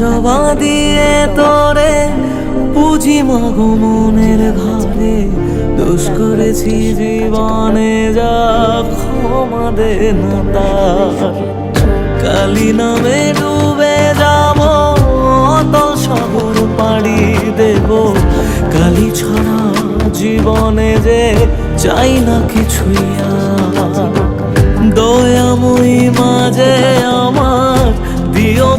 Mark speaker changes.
Speaker 1: জবা দিয়ে তোরে পুঁজি মাগো মনের ঘরে দোষ করেছি জীবনে যা ক্ষমা দে কালি নামে ডুবে যাব, অতল সাগর পাড়ি দেব। কালি ছাড়া জীবনে যে চাই না কিছুই আর।